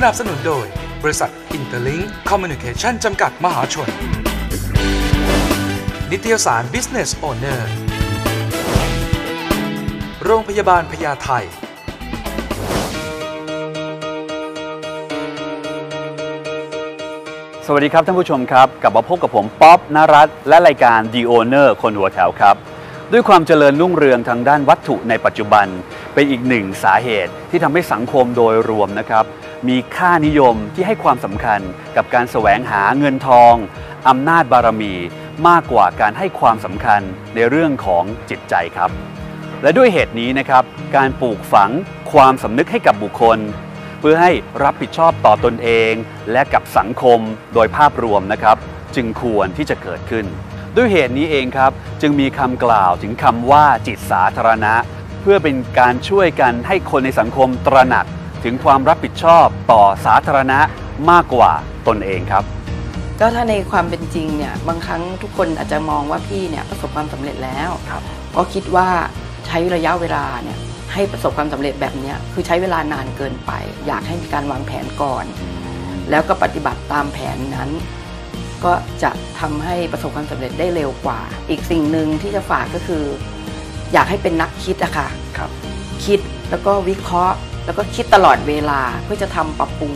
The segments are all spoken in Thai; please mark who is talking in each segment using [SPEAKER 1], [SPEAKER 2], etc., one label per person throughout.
[SPEAKER 1] สนับสนุนโดย บริษัท Interlink Communication จำกัดมหาชน นิตยสาร Business Owner โรงพยาบาลพญาไท
[SPEAKER 2] สวัสดีครับท่านผู้ชมครับ กลับมาพบกับผมป๊อบนรัตและรายการ The Owner คนหัวแถวครับ ด้วยความเจริญรุ่งเรืองทางด้านวัตถุในปัจจุบัน เป็นอีกหนึ่งสาเหตุที่ทำให้สังคมโดยรวมนะครับ มีค่านิยมที่ให้ความสำคัญกับการแสวงหาเงินทองอำนาจบารมี มากกว่าการให้ความสำคัญในเรื่องของจิตใจครับ และด้วยเหตุนี้นะครับ การปลูกฝังความสำนึกให้กับบุคคล เพื่อให้รับผิดชอบต่อตนเอง และกับสังคมโดยภาพรวมนะครับ จึงควรที่จะเกิดขึ้น ด้วยเหตุนี้เองครับ จึงมีคำกล่าวถึงคำว่าจิตสาธารณะ เพื่อเป็นการช่วยกันให้คนในสังคมตระหนัก ถึงความรับผิดชอบต่อสาธารณะมากกว่าตนเองครับ
[SPEAKER 3] ก็ถ้าในความเป็นจริงเนี่ยบางครั้งทุกคนอาจจะมองว่าพี่เนี่ยประสบความสำเร็จแล้ว
[SPEAKER 2] ครับ
[SPEAKER 3] ก็คิดว่าใช้ระยะเวลาเนี่ยให้ประสบความสำเร็จแบบเนี้ยคือใช้เวลานานเกินไป อยากให้มีการวางแผนก่อน แล้วก็ปฏิบัติตามแผนนั้น ก็จะทำให้ประสบความสำเร็จได้เร็วกว่า อีกสิ่งหนึ่งที่จะฝากก็คือ อยากให้เป็นนักคิดอะค่ะ
[SPEAKER 2] ครับ
[SPEAKER 3] คิดแล้วก็วิเคราะห์ แล้วก็คิดตลอดเวลาเพื่อจะทำปรับปรุง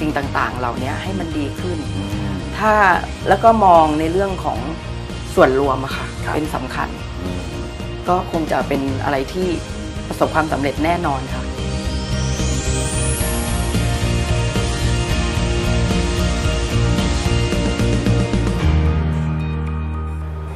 [SPEAKER 3] สิ่งต่างๆ เหล่านี้ให้มันดีขึ้น ถ้าแล้วก็มองในเรื่องของส่วนรวมอะค่ะ
[SPEAKER 2] ครับ
[SPEAKER 3] เป็นสำคัญ ก็คงจะเป็นอะไรที่ประสบความสำเร็จแน่นอนค่ะ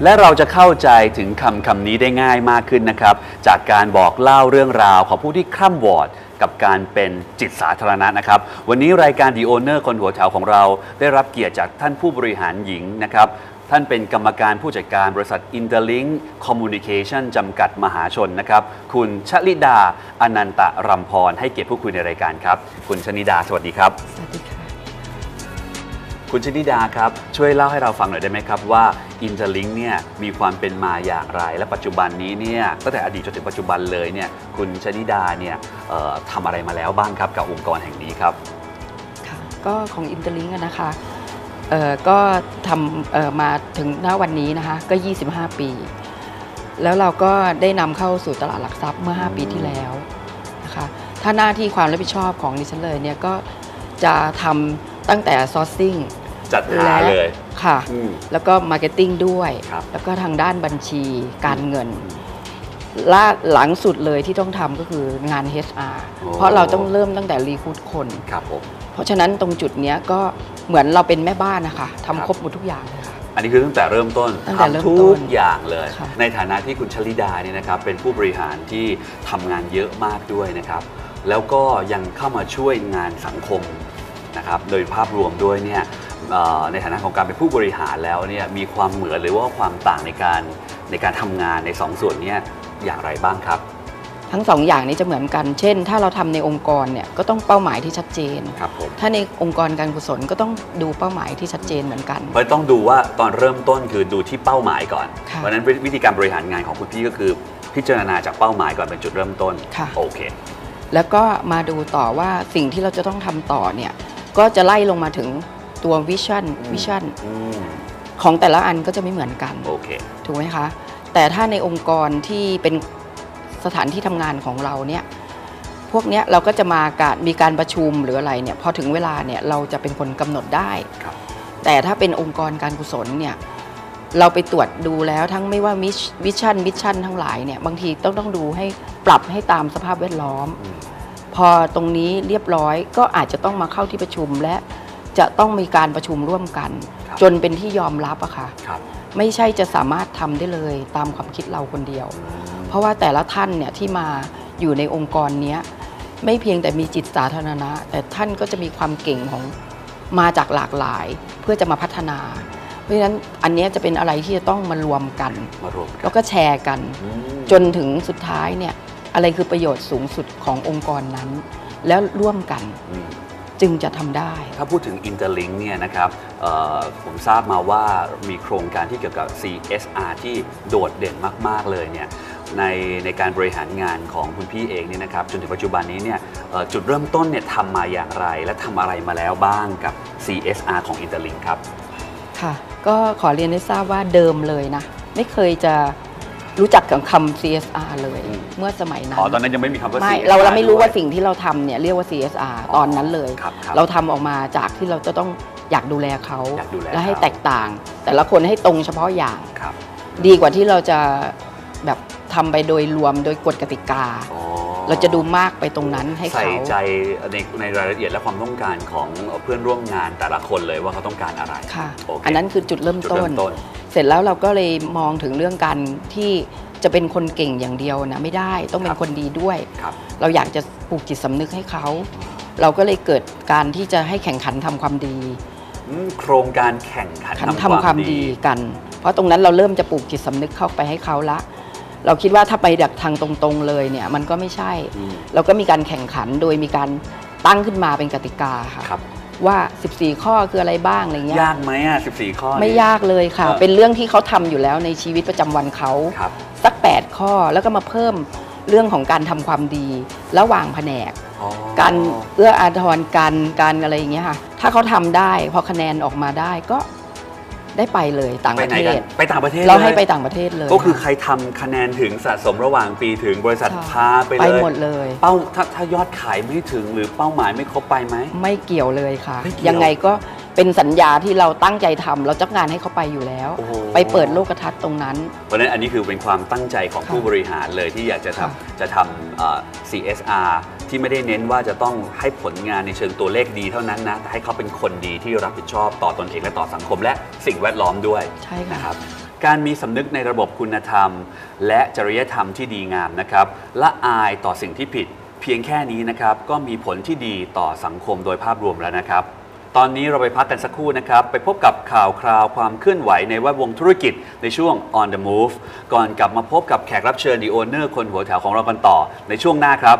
[SPEAKER 2] และเราจะเข้าใจถึงคำคำนี้ได้ง่ายมากขึ้นนะครับ จากการบอกเล่าเรื่องราวของผู้ที่คร่ำวอดกับการเป็นจิตสาธารณะนะครับ วันนี้รายการ The Owner คนหัวแถวของเรา ได้รับเกียรติจากท่านผู้บริหารหญิงนะครับท่านเป็นกรรมการผู้จัดการบริษัท Interlink Communication จำกัดมหาชนนะครับ คุณชลิดา อนันตะรำพร ให้เกียรติพูดคุยในรายการครับ คุณชนิดา สวัสดีครับ
[SPEAKER 3] สวัสดีค่ะ
[SPEAKER 2] คุณชนิดาครับ ช่วยเล่าให้เราฟังหน่อยได้ไหมครับว่า Interlink เนี่ยมีความเป็นมาอย่างไร และปัจจุบันนี้เนี่ยตั้งแต่อดีตจนถึงปัจจุบันเลยเนี่ยคุณชนิดาเนี่ยเอ่อทำอะไรมาแล้วบ้างครับกับองค์กรแห่งนี้ครับ
[SPEAKER 3] ค่ะก็ของอินเตอร์ลิงนะคะเอ่อก็ทำเอ่อมาถึงหน้าวันนี้นะคะก็ 25 ปี แล้วเราก็ได้นำเข้าสู่ตลาดหลักทรัพย์เมื่อ 5 ปีที่แล้วนะคะถ้าหน้าที่ความรับผิดชอบของดิฉันเลยเนี่ยก็จะทำตั้งแต่ sourcing
[SPEAKER 2] จัดหา
[SPEAKER 3] และ
[SPEAKER 2] เลย
[SPEAKER 3] ค่ะ
[SPEAKER 2] อืม
[SPEAKER 3] แล้วก็ marketing ด้วย
[SPEAKER 2] ครับ
[SPEAKER 3] แล้วก็ทางด้านบัญชีการเงินล่าหลังสุดเลยที่ต้องทำก็คืองาน HR
[SPEAKER 2] โอ้
[SPEAKER 3] เพราะเราต้องเริ่มตั้งแต่รีคูดคน
[SPEAKER 2] ครับผม
[SPEAKER 3] เพราะฉะนั้นตรงจุดเนี้ยก็เหมือนเราเป็นแม่บ้านนะคะ
[SPEAKER 2] ครับ
[SPEAKER 3] ทำครบหมดทุกอย่างเลยค่ะ
[SPEAKER 2] อันนี้คือตั้งแต่เริ่มต้น
[SPEAKER 3] ตั้งแต่เริ่ม
[SPEAKER 2] ทำ
[SPEAKER 3] ต้
[SPEAKER 2] ทุก
[SPEAKER 3] น
[SPEAKER 2] อย่างเลย
[SPEAKER 3] ค่ะ
[SPEAKER 2] ในฐานะที่คุณชลิดาเนี่ยนะครับ เป็นผู้บริหารที่ทำงานเยอะมากด้วยนะครับ แล้วก็ยังเข้ามาช่วยงานสังคมนะครับ โดยภาพรวมด้วยเนี่ยเอ่อ ในฐานะของการเป็นผู้บริหารแล้วเนี่ยมีความเหมือนหรือว่าความต่างในการในการทำงานในสองส่วนเนี้อย่างไรบ้างครับ
[SPEAKER 3] ทั้งสองอย่างนี้จะเหมือนกัน เช่น ถ้าเราทำในองค์กรเนี่ยก็ต้องเป้าหมายที่ชัดเจน
[SPEAKER 2] ครับผม
[SPEAKER 3] ถ้าในองค์กรการกุศลก็ต้องดูเป้าหมายที่ชัดเจนเหมือนกัน
[SPEAKER 2] เพราะต้องดูว่าตอนเริ่มต้นคือดูที่เป้าหมายก่อน
[SPEAKER 3] ค่ะ
[SPEAKER 2] เพราะฉะนั้นวิธีการบริหารงานของคุณพี่ก็คือ พิจารณาจากเป้าหมายก่อนเป็นจุดเริ่มต้น
[SPEAKER 3] ค่ะ
[SPEAKER 2] โอเค
[SPEAKER 3] แล้วก็มาดูต่อว่าสิ่งที่เราจะต้องทำต่อเนี่ยก็จะไล่ลงมาถึง ตัววิชั่น
[SPEAKER 2] อืม
[SPEAKER 3] วิชั่น
[SPEAKER 2] อืม
[SPEAKER 3] ของแต่ละอันก็จะไม่เหมือนกัน
[SPEAKER 2] โอเค
[SPEAKER 3] ถูกไหมคะ แต่ถ้าในองค์กรที่เป็นสถานที่ทำงานของเราเนี่ย พวกเนี้ยเราก็จะมาการมีการประชุมหรืออะไรเนี่ยพอถึงเวลาเนี่ยเราจะเป็นคนกำหนดได้
[SPEAKER 2] ครับ
[SPEAKER 3] แต่ถ้าเป็นองค์กรการกุศลเนี่ยเราไปตรวจดูแล้วทั้งไม่ว่าวิชั่นมิชชั่นทั้งหลายเนี่ยบางทีต้องต้องดูให้ปรับให้ตามสภาพแวดล้อม
[SPEAKER 2] อืม
[SPEAKER 3] พอตรงนี้เรียบร้อยก็อาจจะต้องมาเข้าที่ประชุมและ จะต้องมีการประชุมร่วมกัน
[SPEAKER 2] ครับ
[SPEAKER 3] จนเป็นที่ยอมรับอะค่ะ
[SPEAKER 2] ครับ
[SPEAKER 3] ไม่ใช่จะสามารถทำได้เลยตามความคิดเราคนเดียว เพราะว่าแต่ละท่านเนี่ยที่มาอยู่ในองค์กรเนี้ยไม่เพียงแต่มีจิตสาธารณะ แต่ท่านก็จะมีความเก่งของมาจากหลากหลายเพื่อจะมาพัฒนา เพราะฉะนั้นอันเนี้ยจะเป็นอะไรที่จะต้องมารวมกัน
[SPEAKER 2] มารวมกัน
[SPEAKER 3] แล้วก็แชร์กัน
[SPEAKER 2] อืม
[SPEAKER 3] จนถึงสุดท้ายเนี่ยอะไรคือประโยชน์สูงสุดขององค์กรนั้น แล้วร่วมกัน
[SPEAKER 2] อืม
[SPEAKER 3] จึงจะทำได้
[SPEAKER 2] ถ้าพูดถึง Interlink เนี่ยนะครับเอ่อผมทราบมาว่ามีโครงการที่เกี่ยวกับ CSR ที่โดดเด่นมาก ๆ เลยเนี่ยในในการบริหารงานของคุณพี่เองเนี่ยนะครับจนถึงปัจจุบันนี้เนี่ยเอ่อจุดเริ่มต้นเนี่ยทำมาอย่างไร และทำอะไรมาแล้วบ้างกับ CSR ของ Interlink ครับ
[SPEAKER 3] ค่ะ ก็ขอเรียนให้ทราบว่าเดิมเลยนะ ไม่เคยจะ รู้จักกับคำ CSR เลย
[SPEAKER 2] อืม
[SPEAKER 3] เมื่อสมัยนั้น
[SPEAKER 2] อ๋อตอนนั้นยังไม่มีคำว่า
[SPEAKER 3] ไม่
[SPEAKER 2] CSR
[SPEAKER 3] เราเราไม่รู้ว่า
[SPEAKER 2] ด้วย
[SPEAKER 3] สิ่งที่เราทำเนี่ยเรียกว่า CSR ตอนนั้นเลย
[SPEAKER 2] ครับครับ
[SPEAKER 3] เราทำออกมาจากที่เราจะต้องอยากดูแลเขา
[SPEAKER 2] อยากดูแล
[SPEAKER 3] และให้
[SPEAKER 2] เขา
[SPEAKER 3] แตกต่าง แต่ละคนให้ตรงเฉพาะอย่าง
[SPEAKER 2] ครับ
[SPEAKER 3] ดีกว่าที่เราจะแบบทำไปโดยรวมโดยกฎกติกา
[SPEAKER 2] อ๋อ
[SPEAKER 3] เราจะดูมากไปตรงนั้นให้
[SPEAKER 2] ใส่
[SPEAKER 3] เขา
[SPEAKER 2] ใจในในรายละเอียดและความต้องการของเพื่อนร่วมงานแต่ละคนเลยว่าเขาต้องการอะไร
[SPEAKER 3] ค่ะ
[SPEAKER 2] โอเค
[SPEAKER 3] อันนั้นคือจุดเริ่ม
[SPEAKER 2] จุด
[SPEAKER 3] ต้
[SPEAKER 2] เริ่
[SPEAKER 3] น
[SPEAKER 2] มต้น
[SPEAKER 3] เสร็จแล้วเราก็เลยมองถึงเรื่องการที่จะเป็นคนเก่งอย่างเดียวนะไม่ได้ต้องเป็
[SPEAKER 2] ครั
[SPEAKER 3] น
[SPEAKER 2] บ
[SPEAKER 3] คนดีด้วย
[SPEAKER 2] ครับ
[SPEAKER 3] เราอยากจะปลูกจิตสำนึกให้เขา เราก็เลยเกิดการที่จะให้แข่งขันทำความดี
[SPEAKER 2] อืมโครงการแข่งขัน
[SPEAKER 3] ขัน
[SPEAKER 2] ทำ
[SPEAKER 3] ทำความดีกัน เพราะตรงนั้นเราเริ่มจะปลูกจิตสำนึกเข้าไปให้เขาละ เราคิดว่าถ้าไปดักทางตรงๆเลยเนี่ยมันก็ไม่ใช่
[SPEAKER 2] อืม
[SPEAKER 3] เราก็มีการแข่งขันโดยมีการตั้งขึ้นมาเป็นกติกาค่ะ
[SPEAKER 2] ครับ
[SPEAKER 3] ว่า 14 ข้อคืออะไรบ้างอะไรเงี้ย
[SPEAKER 2] ยากไหมอะ 14 ข้อนี้
[SPEAKER 3] ไม่ยากเลยค่ะ
[SPEAKER 2] เออ
[SPEAKER 3] เป็นเรื่องที่เขาทำอยู่แล้วในชีวิตประจำวันเขา
[SPEAKER 2] ครับ
[SPEAKER 3] สัก 8 ข้อแล้วก็มาเพิ่มเรื่องของการทำความดี ระหว่างแผนก
[SPEAKER 2] อ๋อ
[SPEAKER 3] การเอื้ออาทรกันการอะไรอย่างเงี้ยค่ะ ถ้าเขาทำได้พอคะแนนออกมาได้ก็ ได้ไปเลยต่าง
[SPEAKER 2] ไป
[SPEAKER 3] ประ
[SPEAKER 2] ไหน
[SPEAKER 3] เท
[SPEAKER 2] กัน
[SPEAKER 3] ศ
[SPEAKER 2] ไปต่างประเทศ
[SPEAKER 3] เราให้
[SPEAKER 2] ลย
[SPEAKER 3] ไปต่างประเทศเลย
[SPEAKER 2] ก็คือใครทำคะแนนถึงสะสมระหว่างปีถึงบริษัท
[SPEAKER 3] ค่ะ
[SPEAKER 2] พาไปเลย
[SPEAKER 3] ไปหมดเลย
[SPEAKER 2] เป้าถ้าถ้ายอดขายไม่ถึงหรือเป้าหมายไม่ครบไปไหม
[SPEAKER 3] ไม่เกี่ยวเลยค่ะ
[SPEAKER 2] ไม่เกี่ยว
[SPEAKER 3] ยังไงก็เป็นสัญญาที่เราตั้งใจทำเราจักงานให้เขาไปอยู่แล้ว
[SPEAKER 2] โอ้โห
[SPEAKER 3] ไปเปิดโลกทัศน์ตรงนั้น
[SPEAKER 2] เพราะฉะนั้นอันนี้คือเป็นความตั้งใจของ
[SPEAKER 3] ค่ะ
[SPEAKER 2] ผู้บริหารเลยที่อยากจะ
[SPEAKER 3] ค่ะ
[SPEAKER 2] ทำจะทำเอ่อ CSR ที่ไม่ได้เน้นว่าจะต้องให้ผลงานในเชิงตัวเลขดีเท่านั้นนะแต่ให้เขาเป็นคนดีที่รับผิดชอบต่อตนเองและต่อสังคม และสิ่งแวดล้อมด้วย
[SPEAKER 3] ใช่ค่ะ
[SPEAKER 2] นะครับ การมีสำนึกในระบบคุณธรรม และจริยธรรมที่ดีงามนะครับละอายต่อสิ่งที่ผิด เพียงแค่นี้นะครับ ก็มีผลที่ดีต่อสังคมโดยภาพรวมแล้วนะครับ ตอนนี้เราไปพักกันสักครู่นะครับ ไปพบกับข่าวคราวความเคลื่อนไหวในแวดวงธุรกิจในช่วง on the move ก่อนกลับมาพบกับแขกรับเชิญดีโอเนอร์คนหัวแถวของเรากันต่อในช่วงหน้าครับ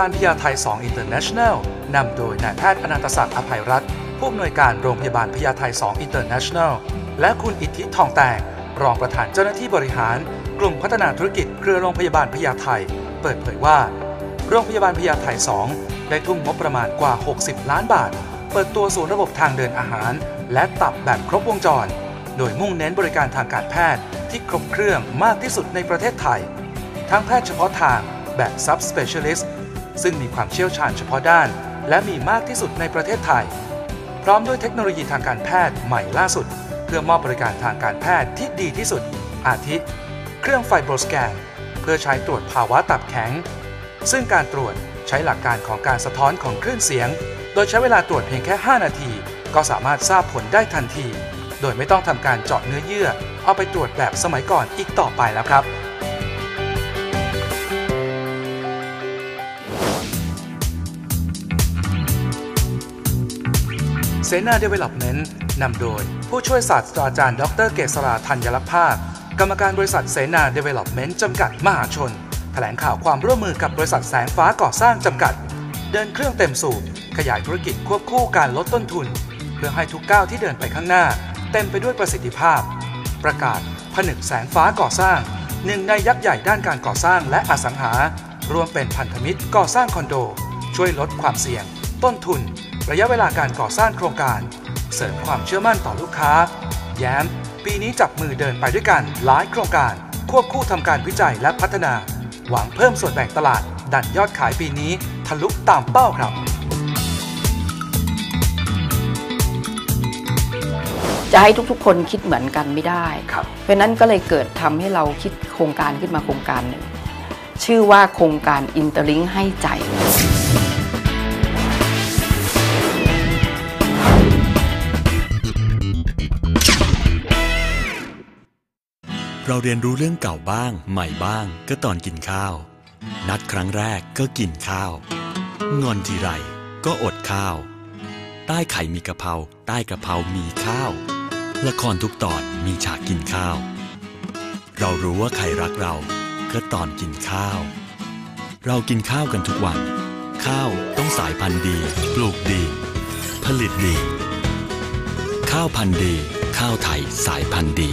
[SPEAKER 2] า
[SPEAKER 1] บาลพญาไท2 International นำโดยนายแพทย์อนันตศักดิ์อภัยรัตน์ผู้อำนวยการโรงพยาบาลพญาไท2 International และคุณอิทธิทองแตงรองประธานเจ้าหน้าที่บริหาร กลุ่มพัฒนาธุรกิจเครือโรงพยาบาลพญาไทเปิดเผยว่า โรงพยาบาลพญาไท2ได้ทุ่มงบประมาณกว่า 60 ล้านบาท เปิดตัวศูนย์ระบบทางเดินอาหาร และตับแบบครบวงจร โดยมุ่งเน้นบริการทางการแพทย์ที่ครบเครื่องมากที่สุดในประเทศไทย ทั้งแพทย์เฉพาะทางแบบ subspecialist ซึ่งมีความเชี่ยวชาญเฉพาะด้าน และมีมากที่สุดในประเทศไทย พร้อมด้วยเทคโนโลยีทางการแพทย์ใหม่ล่าสุด เพื่อมอบบริการทางการแพทย์ที่ดีที่สุด อาทิ เครื่องไฟโบรสแกน เพื่อใช้ตรวจภาวะตับแข็ง ซึ่งการตรวจใช้หลักการของการสะท้อนของคลื่นเสียง โดยใช้เวลาตรวจเพียงแค่ 5 นาที ก็สามารถทราบผลได้ทันที โดยไม่ต้องทำการเจาะเนื้อเยื่อ เอาไปตรวจแบบสมัยก่อนอีกต่อไปแล้วครับ เสนา Development นำโดย ผู้ช่วยศาสตราจารย์ ดรเกษราธัญลักษณ์ภาค กรรมการบริษัทเสนา Development จำกัดมหาชน แถลงข่าวความร่วมมือกับบริษัทแสงฟ้าก่อสร้างจำกัด เดินเครื่องเต็มสูบขยายธุรกิจควบคู่การลดต้นทุน เพื่อให้ทุกก้าวที่เดินไปข้างหน้า เต็มไปด้วยประสิทธิภาพ ประกาศผนึกแสงฟ้าก่อสร้างหนึ่งในยักษ์ใหญ่ด้านการก่อสร้างและอสังหารวมเป็นพันธมิตรก่อสร้างคอนโด ช่วยลดความเสี่ยง ต้นทุน ระยะเวลาการก่อสร้างโครงการ เสริมความเชื่อมั่นต่อลูกค้า แย้ม ปีนี้จับมือเดินไปด้วยกันหลายโครงการ ควบคู่ทำการวิจัยและพัฒนา หวังเพิ่มส่วนแบ่งตลาด ดันยอดขายปีนี้ทะลุตามเป้าครับ
[SPEAKER 3] จะให้ทุกๆ คนคิดเหมือนกันไม่ได้
[SPEAKER 2] ครับ
[SPEAKER 3] เพราะฉะนั้นก็เลยเกิดทำให้เราคิดโครงการขึ้นมาโครงการหนึ่งชื่อว่าโครงการอินเตอร์ลิงให้ใจ
[SPEAKER 4] เราเรียนรู้เรื่องเก่าบ้าง ใหม่บ้าง ก็ตอนกินข้าว นัดครั้งแรกก็กินข้าว งอนทีไรก็อดข้าว ใต้ไข่มีกะเพราใต้กะเพรามีข้าว ละครทุกตอนมีฉากกินข้าว เรารู้ว่าใครรักเรา ก็ตอนกินข้าว เรากินข้าวกันทุกวัน ข้าวต้องสายพันธุ์ดี ปลูกดี ผลิตดี ข้าวพันธุ์ดี ข้าวไทยสายพันธุ์ดี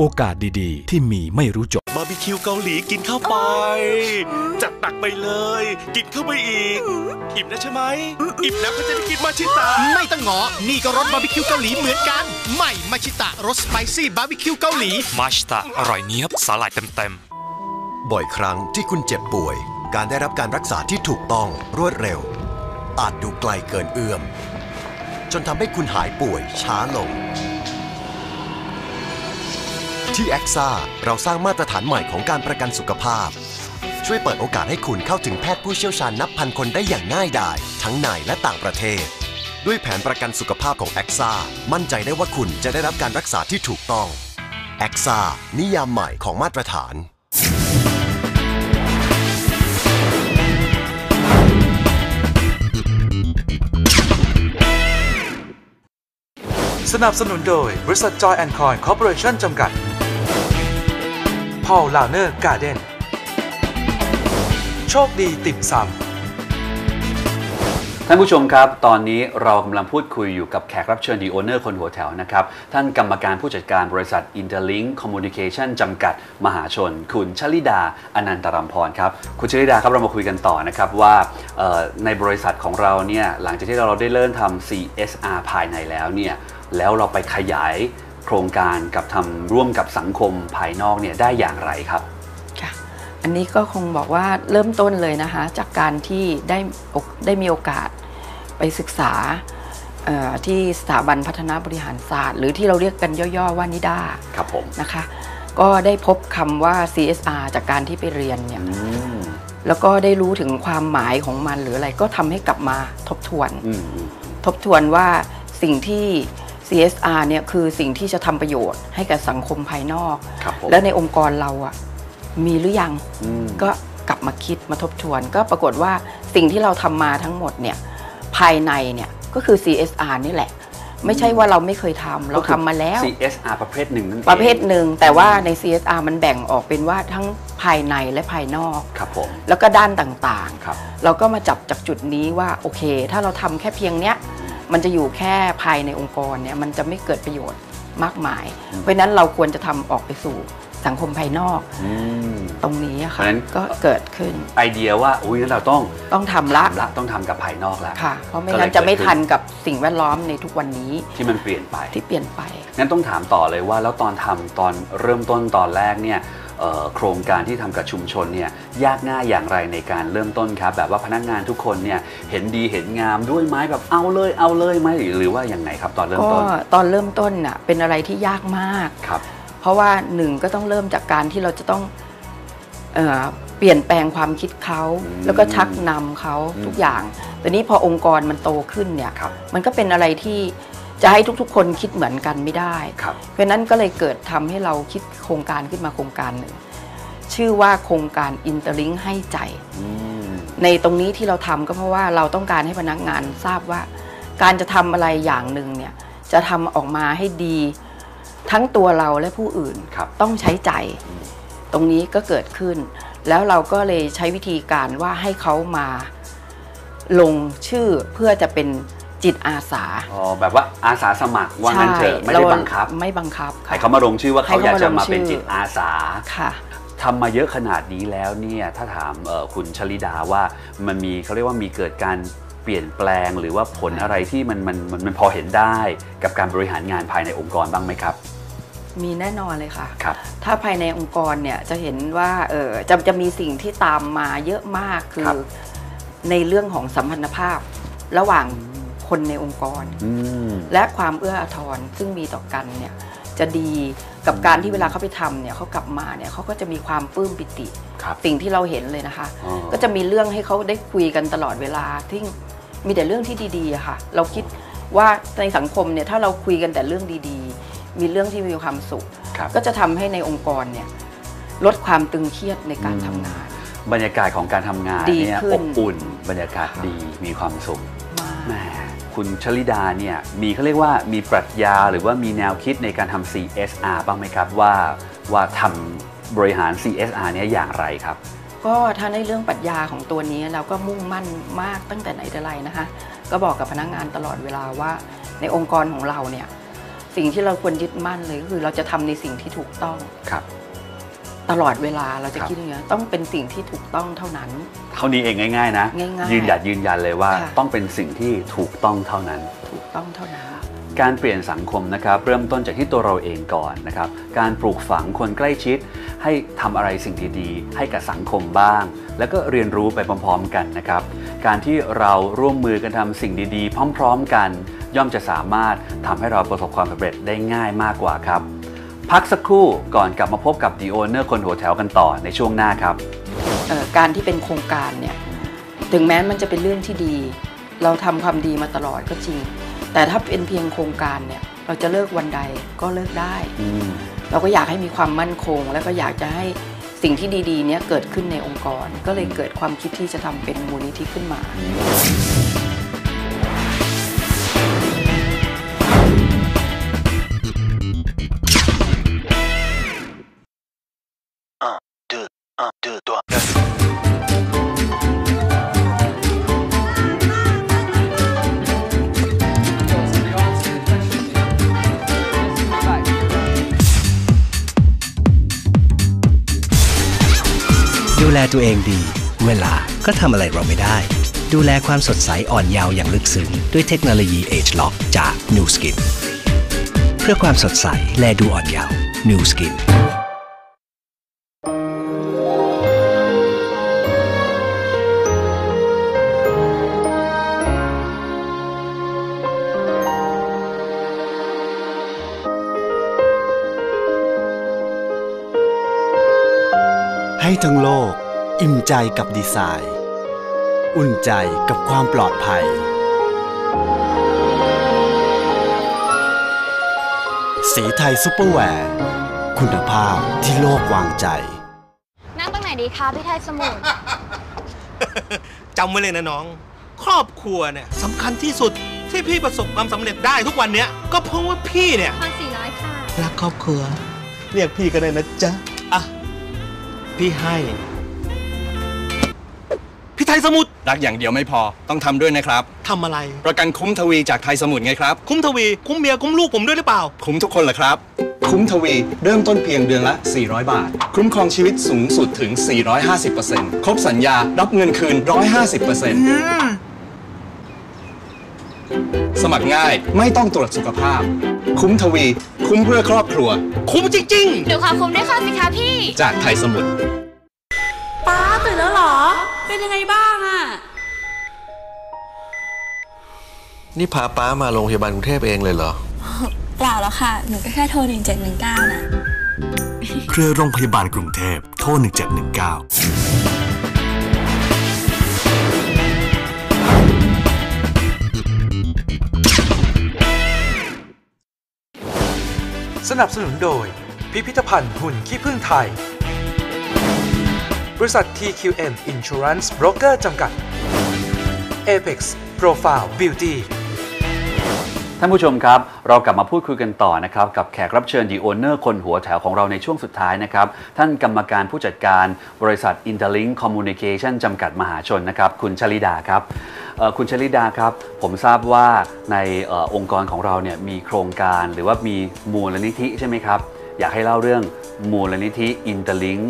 [SPEAKER 4] โอกาสดีๆ ที่มีไม่รู้จบ
[SPEAKER 5] บาร์บีคิวเกาหลีกินเข้าไป จัดหนักไปเลย กินเข้าไปอีก อิ่มนะใช่ไหม อิ่มแล้วก็จะได้กินมาชิตา
[SPEAKER 6] ไม่ต้องงอ นี่ก็รสบาร์บีคิวเกาหลีเหมือนกัน ใหม่มาชิตะรสสไปซี่บาร์บีคิวเกาหลี
[SPEAKER 5] มาชิตะอร่อยเนี้ยบสาหร่ายเต็ม
[SPEAKER 7] บ่อยครั้งที่คุณเจ็บป่วย การได้รับการรักษาที่ถูกต้องรวดเร็ว อาจดูไกลเกินเอื้อม จนทำให้คุณหายป่วยช้าลง ที่แอคซ่าเราสร้างมาตรฐานใหม่ของการประกันสุขภาพ ช่วยเปิดโอกาสให้คุณเข้าถึงแพทย์ผู้เชี่ยวชาญนับพันคนได้อย่างง่ายดาย ทั้งในและต่างประเทศ ด้วยแผนประกันสุขภาพของแอคซ่ามั่นใจได้ว่าคุณจะได้รับการรักษาที่ถูกต้องแอคซ่านิยามใหม่ของมาตรฐาน
[SPEAKER 1] สนับสนุนโดย บริษัทจอยแอนคอยคอร์ปอเรชั่นจำกัด พอลลาวเนอร์การ์เดนโชคดีติ่มซำ
[SPEAKER 2] ท่านผู้ชมครับ ตอนนี้เรากำลังพูดคุยอยู่กับแขกรับเชิญดีโอเนอร์คนหัวแถวนะครับ ท่านกรรมการผู้จัดการบริษัท Interlink Communication จำกัด มหาชน คุณชลิดา อนันตรัมพรครับ คุณชลิดาครับเรามาคุยกันต่อนะครับว่าเอ่อในบริษัทของเราเนี่ยหลังจากที่เราได้เริ่มทำ CSR ภายในแล้วเนี่ยแล้วเราไปขยาย โครงการกับทำร่วมกับสังคมภายนอกเนี่ยได้อย่างไรครับ
[SPEAKER 3] ค่ะ อันนี้ก็คงบอกว่าเริ่มต้นเลยนะคะ จากการที่ได้อกได้มีโอกาสไปศึกษาเอ่อที่สถาบันพัฒนาบริหารศาสตร์ หรือที่เราเรียกกันย่อๆว่านิด้า
[SPEAKER 2] ครับผม
[SPEAKER 3] นะคะ ก็ได้พบคำว่า CSR จากการที่ไปเรียนเนี่ย
[SPEAKER 2] อืม
[SPEAKER 3] แล้วก็ได้รู้ถึงความหมายของมันหรืออะไรก็ทำให้กลับมาทบทวน
[SPEAKER 2] อืมอืม
[SPEAKER 3] ทบทวนว่าสิ่งที่ CSR เนี่ยคือสิ่งที่จะทำประโยชน์ให้กับสังคมภายนอก
[SPEAKER 2] ครับผม
[SPEAKER 3] แล้วในองค์กรเราอะมีหรือยัง
[SPEAKER 2] อืม
[SPEAKER 3] ก็กลับมาคิดมาทบทวน ก็ปรากฏว่าสิ่งที่เราทำมาทั้งหมดเนี่ยภายในเนี่ยก็คือ CSR นี่แหละ ไม่ใช่ว่าเราไม่เคยทำเราทำมาแล้ว
[SPEAKER 2] CSR ประเภทหนึ่งนั่นอง
[SPEAKER 3] ประเภทหนึ่งแต่ว่าใน CSR มันแบ่งออกเป็นว่าทั้งภายในและภายนอก
[SPEAKER 2] ครับผม
[SPEAKER 3] แล้วก็ด้านต่าง
[SPEAKER 2] ครับ
[SPEAKER 3] ๆเราก็มาจับจากจุดนี้ว่าโอเค ถ้าเราทำแค่เพียงเนี้ย มันจะอยู่แค่ภายในองค์กรเนี่ยมันจะไม่เกิดประโยชน์มากมาย เพราะฉะนั้นเราควรจะทำออกไปสู่สังคมภายนอก
[SPEAKER 2] อืม
[SPEAKER 3] ตรงนี้อะ
[SPEAKER 2] เพ
[SPEAKER 3] ค่ะ
[SPEAKER 2] ราะฉะนั้น
[SPEAKER 3] ก็เกิดขึ้น
[SPEAKER 2] ไอเดียว่าอุ้ยงั้นเราต้อง
[SPEAKER 3] ต้องทำละ
[SPEAKER 2] ทำละต้องทำกับภายนอกละ
[SPEAKER 3] ค่ะเพราะไม่
[SPEAKER 2] ก็เลย
[SPEAKER 3] งั้นจะไม่
[SPEAKER 2] เกิดขึ้น
[SPEAKER 3] ทันกับสิ่งแวดล้อมในทุกวันนี้
[SPEAKER 2] ที่มันเปลี่ยนไป
[SPEAKER 3] ที่เปลี่ยนไป
[SPEAKER 2] งั้นต้องถามต่อเลยว่าแล้วตอนทำตอนเริ่มต้นตอนแรกเนี่ยเอ่อ โครงการที่ทำกับชุมชนเนี่ยยากง่ายอย่างไรในการเริ่มต้นครับ แบบว่าพนักงานทุกคนเนี่ยเห็นดีเห็นงามด้วยไหมแบบเอาเลยเอาเลยไหมหรือหรือว่าอย่างไงครับ ตอนเริ่ม
[SPEAKER 3] ก็
[SPEAKER 2] ต้น
[SPEAKER 3] ตอนเริ่มต้นน่ะเป็นอะไรที่ยากมาก
[SPEAKER 2] ครับ
[SPEAKER 3] เพราะว่าหนึ่งก็ต้องเริ่มจากการที่เราจะต้องเอ่อเปลี่ยนแปลงความคิดเขา
[SPEAKER 2] อืม
[SPEAKER 3] แล้วก็ชักนำเขา
[SPEAKER 2] อืม
[SPEAKER 3] ทุกอย่างแต่นี้พอองค์กรมันโตขึ้นเนี่ย
[SPEAKER 2] ครับ
[SPEAKER 3] มันก็เป็นอะไรที่ จะให้ทุกๆ คนคิดเหมือนกันไม่ได้
[SPEAKER 2] ครับ
[SPEAKER 3] เพราะฉะนั้นก็เลยเกิดทำให้เราคิดโครงการขึ้นมาโครงการหนึ่ง ชื่อว่าโครงการอินเตอร์ลิงให้ใจ
[SPEAKER 2] อืม
[SPEAKER 3] ในตรงนี้ที่เราทำก็เพราะว่าเราต้องการให้พนักงานทราบว่า การจะทำอะไรอย่างหนึ่งเนี่ยจะทำออกมาให้ดี ทั้งตัวเราและผู้อื่น
[SPEAKER 2] ครับ
[SPEAKER 3] ต้องใช้ใจ ตรงนี้ก็เกิดขึ้น แล้วเราก็เลยใช้วิธีการว่าให้เขามาลงชื่อเพื่อจะเป็น จิตอาสา
[SPEAKER 2] อ๋อแบบว่าอาสาสมัครว่างั้นเถอะไม่ได้
[SPEAKER 3] เรา
[SPEAKER 2] บังคับ
[SPEAKER 3] ไม่บังคับค่ะ
[SPEAKER 2] ให้เขามาลงชื่อว่าเขาอยากจะมาเป็น
[SPEAKER 3] ให้เขามาลงชื่อ
[SPEAKER 2] จิตอาสา
[SPEAKER 3] ค่ะ
[SPEAKER 2] ทำมาเยอะขนาดนี้แล้วเนี่ยถ้าถามเอ่อคุณชลิดาว่ามันมีเขาเรียกว่ามีเกิดการเปลี่ยนแปลงหรือว่าผลอะไรที่มันมันมันมันพอเห็นได้กับการบริหารงานภายในองค์กรบ้างไหมครับ
[SPEAKER 3] มีแน่นอนเลยค่ะ
[SPEAKER 2] ครับ
[SPEAKER 3] ถ้าภายในองค์กรเนี่ยจะเห็นว่าเออจะจะมีสิ่งที่ตามมาเยอะมากคื
[SPEAKER 2] ครั
[SPEAKER 3] อบในเรื่องของสัมพันธภาพ ระหว่าง คนในองค์กร
[SPEAKER 2] อืม
[SPEAKER 3] และความเอื้ออาทรซึ่งมีต่อกันเนี่ยจะดีกับการที่เวลาเขาไปทำเนี่ยเขากลับมาเนี่ยเขาก็จะมีความปลื้มปิติ
[SPEAKER 2] ครับ
[SPEAKER 3] สิ่งที่เราเห็นเลยนะคะ
[SPEAKER 2] อ๋อ
[SPEAKER 3] ก็จะมีเรื่องให้เขาได้คุยกันตลอดเวลาที่มีแต่เรื่องที่ดีๆอะค่ะ เราคิดว่าในสังคมเนี่ยถ้าเราคุยกันแต่เรื่องดีๆ มีเรื่องที่มีความสุข
[SPEAKER 2] ครับ
[SPEAKER 3] ก็จะทำให้ในองค์กรเนี่ยลดความตึงเครียดในการทำงาน
[SPEAKER 2] บรรยากาศของการทำงาน
[SPEAKER 3] ดี
[SPEAKER 2] เนี่ย
[SPEAKER 3] ขึ้
[SPEAKER 2] อนบอุ่นบรรยากาศดีมีความสุข
[SPEAKER 3] มาก
[SPEAKER 2] แหม คุณชลิดาเนี่ยมีเขาเรียกว่ามีปรัชญาหรือว่ามีแนวคิดในการทำ CSR บ้างไหมครับว่าว่าทำบริหาร CSR เนี่ยอย่างไรครับ
[SPEAKER 3] ก็ถ้าในเรื่องปรัชญาของตัวนี้เราก็มุ่งมั่นมากตั้งแต่ไหนแต่ไรนะคะ ก็บอกกับพนักงานตลอดเวลาว่าในองค์กรของเราเนี่ยสิ่งที่เราควรยึดมั่นเลยก็คือเราจะทำในสิ่งที่ถูกต้อง
[SPEAKER 2] ครับ
[SPEAKER 3] ตลอดเวลาเราจะ
[SPEAKER 2] ครับ
[SPEAKER 3] คิดอย่างนี้ยต้องเป็นสิ่งที่ถูกต้องเท่านั้น
[SPEAKER 2] เท่านี้เองง่าย ๆ นะ
[SPEAKER 3] ง่ายๆ
[SPEAKER 2] ยืนหยัดยืนยันเลยว่า
[SPEAKER 3] ค่ะ
[SPEAKER 2] ต้องเป็นสิ่งที่ถูกต้องเท่านั้น
[SPEAKER 3] ถูกต้องเท่านั้น
[SPEAKER 2] การเปลี่ยนสังคมนะครับเริ่มต้นจากที่ตัวเราเองก่อนนะครับการปลูกฝังคนใกล้ชิด ให้ทำอะไรสิ่งดีๆ ให้กับสังคมบ้าง แล้วก็เรียนรู้ไปพร้อมๆกันนะครับการที่เราร่วมมือกันทำสิ่งดีๆ พร้อม ๆ กัน ย่อมจะสามารถทำให้เราประสบความสำเร็จได้ง่ายมากกว่าครับ พักสักครู่ก่อนกลับมาพบกับดีโอเนอร์คนหัวแถวกันต่อในช่วงหน้าครับ
[SPEAKER 3] เอ่อการที่เป็นโครงการเนี่ยถึงแม้มันจะเป็นเรื่องที่ดี เราทำความดีมาตลอดก็จริง แต่ถ้าเป็นเพียงโครงการเนี่ยเราจะเลิกวันใดก็เลิกได้
[SPEAKER 2] อืม
[SPEAKER 3] เราก็อยากให้มีความมั่นคง แล้วก็อยากจะให้สิ่งที่ดีๆเนี้ยเกิดขึ้นในองค์กร ก็เลยเกิดความคิดที่จะทำเป็นมูลนิธิขึ้นมา
[SPEAKER 8] ดูแลตัวเองดี เวลาก็ทำอะไรเราไม่ได้ ดูแลความสดใสอ่อนเยาว์อย่างลึกซึ้งด้วยเทคโนโลยี Age Lock จาก New Skin เพื่อความสดใสและดูอ่อนเยาว์ New Skin
[SPEAKER 9] ให้ทั้งโลก อิ่มใจกับดีไซน์ อุ่นใจกับความปลอดภัย สีไทยซุปเปอร์แวร์ คุณภาพที่โลกวางใจ
[SPEAKER 10] นั่งตรงไหนดีคะพี่ไทยสมุทร
[SPEAKER 6] จำไว้เลยนะน้อง ครอบครัวเนี่ยสำคัญที่สุดที่พี่ประสบความสำเร็จได้ทุกวันเนี้ยก็เพราะว่าพี่เนี่ย
[SPEAKER 10] พันสี่ร้อยค่ะ
[SPEAKER 6] รักครอบครัว เรียกพี่ก็ได้นะจ๊ะอะ พี่ให้ พี่ไทยสมุทร
[SPEAKER 11] รักอย่างเดียวไม่พอต้องทำด้วยนะครับ
[SPEAKER 6] ทำอะไร
[SPEAKER 11] ประกันคุ้มทวีจากไทยสมุทรไงครับ
[SPEAKER 6] คุ้มทวี คุ้มเมียคุ้มลูกผมด้วยหรือเปล่า
[SPEAKER 11] คุ้มทุกคนเหรอครับ คุ้มทวีเริ่มต้นเพียงเดือนละ 400 บาท คุ้มครองชีวิตสูงสุดถึง 450%ครบสัญญารับเงินคืน 150% สมัครง่ายไม่ต้องตรวจสุขภาพ คุ้มทวี คุ้มเพื่อครอบครัว
[SPEAKER 6] คุ้มจริง
[SPEAKER 10] หนูขอคุ้มด้วยค่ะสิคะพี่
[SPEAKER 11] จากไทยสมุทร
[SPEAKER 12] ป้าตื่นแล้วเหรอ เป็นยังไงบ้างอะ
[SPEAKER 13] นี่พาป้ามาโรงพยาบาลกรุงเทพเองเลยเหรอ
[SPEAKER 12] เปล่าแล้วค่ะ หนูก็แค่โทร 1719นะ
[SPEAKER 9] เครือโรงพยาบาลกรุงเทพโทร 1719
[SPEAKER 1] สนับสนุนโดย พิพิธภัณฑ์หุ่นขี้ผึ้งไทย บริษัท TQM Insurance Broker จำกัด Apex Profile Beauty
[SPEAKER 2] ท่านผู้ชมครับ เรากลับมาพูดคุยกันต่อนะครับ กับแขกรับเชิญดีโอเนอร์คนหัวแถวของเราในช่วงสุดท้ายนะครับ ท่านกรรมการผู้จัดการบริษัท Interlink Communication จำกัดมหาชนนะครับ คุณชลิดาครับคุณชลิดาครับ ผมทราบว่าในอองค์กรของเราเนี่ยมีโครงการหรือว่ามีมูลนิธิใช่ไหมครับ อยากให้เล่าเรื่องมูลนิธิ Interlink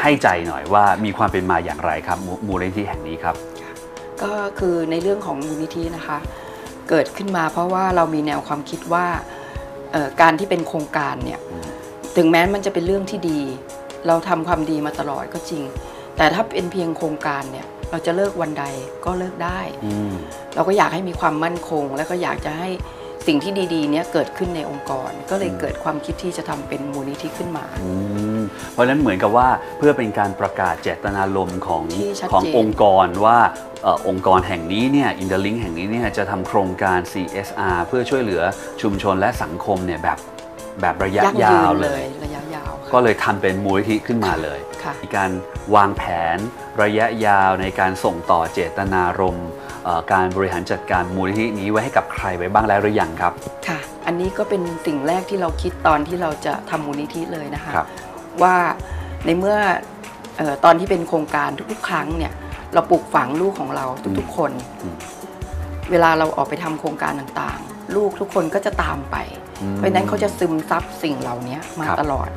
[SPEAKER 2] ให้ใจหน่อยว่ามีความเป็นมาอย่างไรครับมมูลนิธิแห่งนี้ครับ
[SPEAKER 3] ก็คือในเรื่องของมูลนิธินะคะ เกิดขึ้นมา เพราะว่าเรามีแนวความคิดว่าเอ่อการที่เป็นโครงการเนี่ยถึงแม้มันจะเป็นเรื่องที่ดี เราทำความดีมาตลอดก็จริง แต่ถ้าเป็นเพียงโครงการเนี่ยเราจะเลิกวันใดก็เลิกได้
[SPEAKER 2] อืม
[SPEAKER 3] เราก็อยากให้มีความมั่นคง แล้วก็อยากจะให้ สิ่งที่ดีๆเนี้ยเกิดขึ้นในองค์กร ก็เลยเกิดความคิดที่จะทำเป็นมูลนิธิขึ้นมา
[SPEAKER 2] อืมเพราะฉะนั้นเหมือนกับว่าเพื่อเป็นการประกาศเจตนารมณ์ของ
[SPEAKER 3] ที่ชัดเจน
[SPEAKER 2] ขององค์กรว่าเออองค์กรแห่งนี้เนี่ยอินเดลิงแห่งนี้เนี่ยจะทำโครงการ CSR เพื่อช่วยเหลือชุมชนและสังคมเนี่ยแบบแบบระยะ
[SPEAKER 3] ยั่ง
[SPEAKER 2] ยาว
[SPEAKER 3] น
[SPEAKER 2] เลย
[SPEAKER 3] ระยะยาวค่ะ
[SPEAKER 2] ก็เลยทำเป็นมูลนิธิขึ้นมาเลย
[SPEAKER 3] ค่ะ
[SPEAKER 2] มีการวางแผนระยะยาวในการส่งต่อเจตนารมณ์เอ่อ การบริหารจัดการมูลนิธินี้ไว้ให้กับใครไว้บ้างแล้วหรือยังครับ
[SPEAKER 3] ค่ะ อันนี้ก็เป็นสิ่งแรกที่เราคิดตอนที่เราจะทำมูลนิธิเลยนะคะ
[SPEAKER 2] ครับ
[SPEAKER 3] ว่าในเมื่อเออตอนที่เป็นโครงการทุกๆ ครั้งเนี่ยเราปลูกฝังลูกของเราทุกๆคน เวลาเราออกไปทำโครงการต่างๆ ลูกทุกคนก็จะตามไป
[SPEAKER 2] อืม
[SPEAKER 3] เพราะฉะนั้นเขาจะซึมซับสิ่งเหล่านี้มา
[SPEAKER 2] ครับ
[SPEAKER 3] ตลอด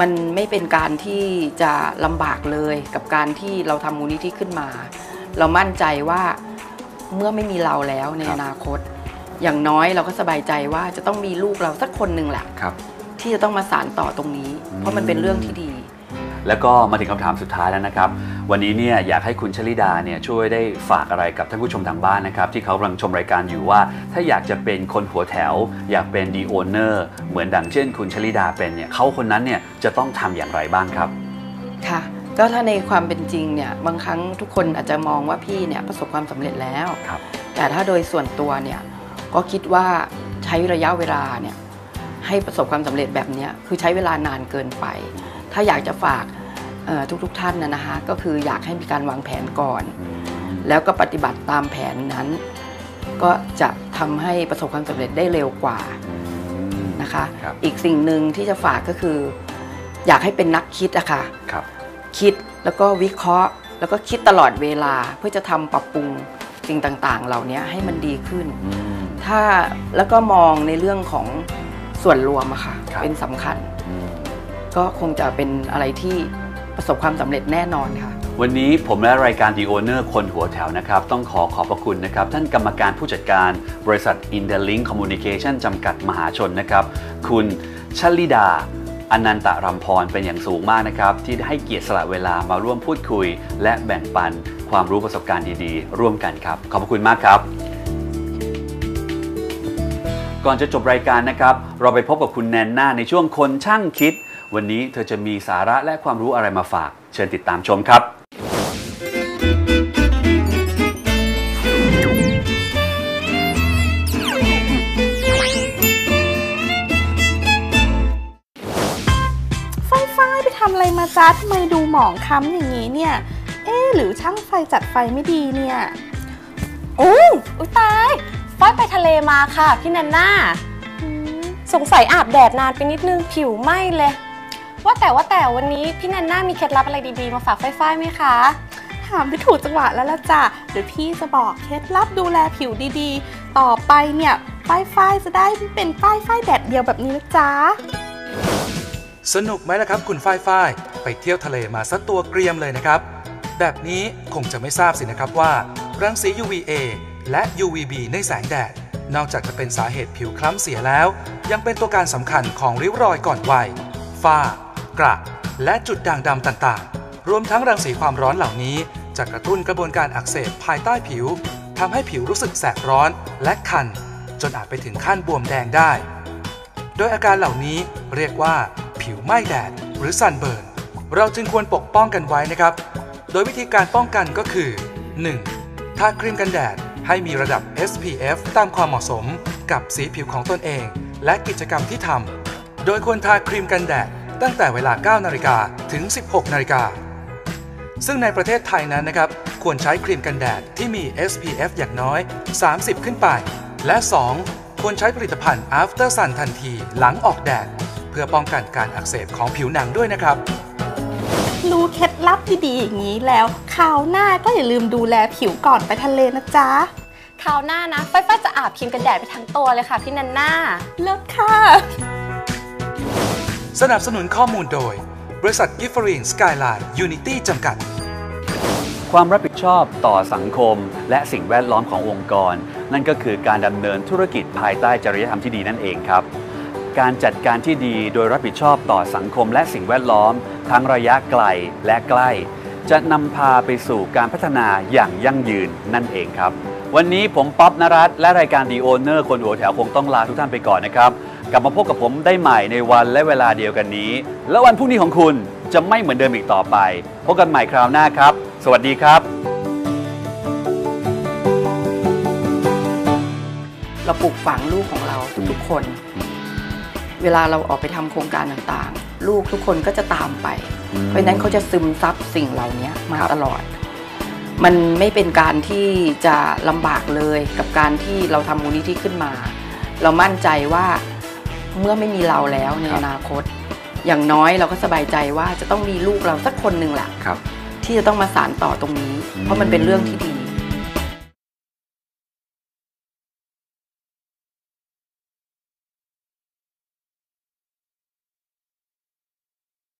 [SPEAKER 3] มันไม่เป็นการที่จะลำบากเลยกับการที่เราทำมูลนิธิขึ้นมา เรามั่นใจว่าเมื่อไม่มีเราแล้วในอนาคต อย่างน้อยเราก็สบายใจว่าจะต้องมีลูกเราสักคนหนึ่งแหละ
[SPEAKER 2] ครับ
[SPEAKER 3] ที่จะต้องมาสานต่อตรงนี้ เพราะมันเป็นเรื่องที่ดี
[SPEAKER 2] แล้วก็มาถึงคำถามสุดท้ายแล้วนะครับ วันนี้เนี่ยอยากให้คุณชลิดาเนี่ยช่วยได้ฝากอะไรกับท่านผู้ชมทางบ้านนะครับ ที่เขากำลังชมรายการอยู่ว่า ถ้าอยากจะเป็นคนหัวแถว อยากเป็นดีโอเนอร์เหมือนดังเช่น คุณชลิดาเป็นเนี่ยเขาคนนั้นเนี่ยจะต้องทำอย่างไรบ้างครับ
[SPEAKER 3] ค่ะ ก็ถ้าในความเป็นจริงเนี่ยบางครั้งทุกคนอาจจะมองว่าพี่เนี่ยประสบความสำเร็จแล้ว
[SPEAKER 2] ครับ
[SPEAKER 3] แต่ถ้าโดยส่วนตัวเนี่ยก็คิดว่าใช้ระยะเวลาเนี่ยให้ประสบความสำเร็จแบบเนี้ยคือใช้เวลานานเกินไป ถ้าอยากจะฝากเอ่อทุกๆท่านนะนะคะก็คืออยากให้มีการวางแผนก่อน แล้วก็ปฏิบัติตามแผนนั้น ก็จะทำให้ประสบความสำเร็จได้เร็วกว่านะคะ
[SPEAKER 2] ครับ
[SPEAKER 3] อีกสิ่งหนึ่งที่จะฝากก็คือ อยากให้เป็นนักคิดอะค่ะ
[SPEAKER 2] ครับ
[SPEAKER 3] คิดแล้วก็วิเคราะห์ แล้วก็คิดตลอดเวลาเพื่อจะทำปรับปรุงสิ่งต่างๆ เหล่านี้ให้มันดีขึ้น ถ้าแล้วก็มองในเรื่องของส่วนรวมอะค่ะ
[SPEAKER 2] ครับ
[SPEAKER 3] เป็นสำคัญ ก็คงจะเป็นอะไรที่ประสบความสำเร็จแน่นอนค่ะ
[SPEAKER 2] วันนี้ผมและรายการ The Owner คนหัวแถวนะครับ ต้องขอขอบพระคุณนะครับ ท่านกรรมการผู้จัดการบริษัท Interlink Communication จำกัดมหาชนนะครับ คุณชลิดา อนันตรำพรเป็นอย่างสูงมากนะครับ ที่ให้เกียรติสละเวลามาร่วมพูดคุย และแบ่งปันความรู้ประสบการณ์ดีๆ ร่วมกันครับ ขอบพระคุณมากครับ ก่อนจะจบรายการนะครับ เราไปพบกับคุณแนนนาในช่วงคนช่างคิด วันนี้เธอจะมีสาระและความรู้อะไรมาฝาก เชิญติดตามชมครับ
[SPEAKER 12] ทำอะไรมาจ้าทำไมดูหมองคล้ำอย่างนี้เนี่ย เอ๊ะหรือช่างไฟจัดไฟไม่ดีเนี่ย
[SPEAKER 14] โอ้อุยตายฟ้อยไปทะเลมาค่ะพี่นันน่าสงสัยอาบแดดนานไปนิดนึงผิวไหม้เลย ว่าแต่ว่าแต่วันนี้พี่นันน่ามีเคล็ดลับอะไรดีๆ มาฝากไฟฟ้ายไหมคะ
[SPEAKER 12] ถามได้ถูกจังหวะแล้วละจ้ะเดี๋ยวพี่จะบอกเคล็ดลับดูแลผิวดีๆ ต่อไปเนี่ยไฟไฟจะได้เป็นไฟไฟแดดเดียวแบบนี้นะจ๊ะ
[SPEAKER 1] สนุกไหมล่ะครับคุณฝ้ายฝ้ายไปเที่ยวทะเลมาสักตัวเกรียมเลยนะครับ แบบนี้คงจะไม่ทราบสินะครับว่า รังสี UVA และ UVB ในแสงแดด นอกจากจะเป็นสาเหตุผิวคล้ำเสียแล้ว ยังเป็นตัวการสำคัญของริ้วรอยก่อนวัย ฝ้า กระ และจุดด่างดำต่างๆ รวมทั้งรังสีความร้อนเหล่านี้ จะกระตุ้นกระบวนการอักเสบภายใต้ผิวทำให้ผิวรู้สึกแสบร้อนและคัน จนอาจไปถึงขั้นบวมแดงได้ โดยอาการเหล่านี้เรียกว่า ผิวไหม้แดดหรือซันเบิร์น เราจึงควรปกป้องกันไว้นะครับ โดยวิธีการป้องกันก็คือ 1. ทาครีมกันแดดให้มีระดับ SPF ตามความเหมาะสมกับสีผิวของตนเอง และกิจกรรมที่ทำ โดยควรทาครีมกันแดดตั้งแต่เวลา 9 นาฬิกาถึง 16 นาฬิกา ซึ่งในประเทศไทยนั้นนะครับ ควรใช้ครีมกันแดดที่มี SPF อย่างน้อย 30 ขึ้นไป และ 2. ควรใช้ผลิตภัณฑ์ After Sun ทันทีหลังออกแดด พื่อป้องกันการอักเสบของผิวหนังด้วยนะครับ
[SPEAKER 12] รู้เคล็ดลับดีๆอย่างนี้แล้วคราวหน้าก็อย่าลืมดูแลผิวก่อนไปทะเลนะจ๊ะ
[SPEAKER 14] คราวหน้านะไฟฟ้ายจะอาบครีมกันแดดไปทั้งตัวเลยค่ะพี่นันน่า
[SPEAKER 12] เลิศค่ะ
[SPEAKER 1] สนับสนุนข้อมูลโดย บริษัทกิฟฟรีนสกายไลน์ยูนิตี้จำกัด
[SPEAKER 2] ความรับผิดชอบต่อสังคมและสิ่งแวดล้อมขององค์กร นั่นก็คือการดำเนินธุรกิจภายใต้จริยธรรมที่ดีนั่นเองครับ การจัดการที่ดีโดยรับผิดชอบต่อสังคมและสิ่งแวดล้อม ทั้งระยะไกลและใกล้ จะนำพาไปสู่การพัฒนาอย่างยั่งยืนนั่นเองครับ วันนี้ผมป๊อบนรัตและรายการ The Owner คนหัวแถวคงต้องลาทุกท่านไปก่อนนะครับ กลับมาพบกับผมได้ใหม่ในวันและเวลาเดียวกันนี้ และวันพรุ่งนี้ของคุณจะไม่เหมือนเดิมอีกต่อไปพบกันใหม่คราวหน้าครับ สวัสดีครับ
[SPEAKER 3] เราปลูกฝังลูกของเราทุกๆคน เวลาเราออกไปทำโครงการต่างๆ ลูกทุกคนก็จะตามไป
[SPEAKER 2] อืม
[SPEAKER 3] เพราะฉะนั้นเขาจะซึมซับสิ่งเหล่านี้มาตลอด มันไม่เป็นการที่จะลำบากเลยกับการที่เราทำมูลนิธิขึ้นมา เรามั่นใจว่าเมื่อไม่มีเราแล้วในอนาคต อย่างน้อยเราก็สบายใจว่าจะต้องมีลูกเราสักคนหนึ่งแหละ
[SPEAKER 2] ครับ
[SPEAKER 3] ที่จะต้องมาสานต่อตรงนี้ เพราะมันเป็นเรื่องที่ดี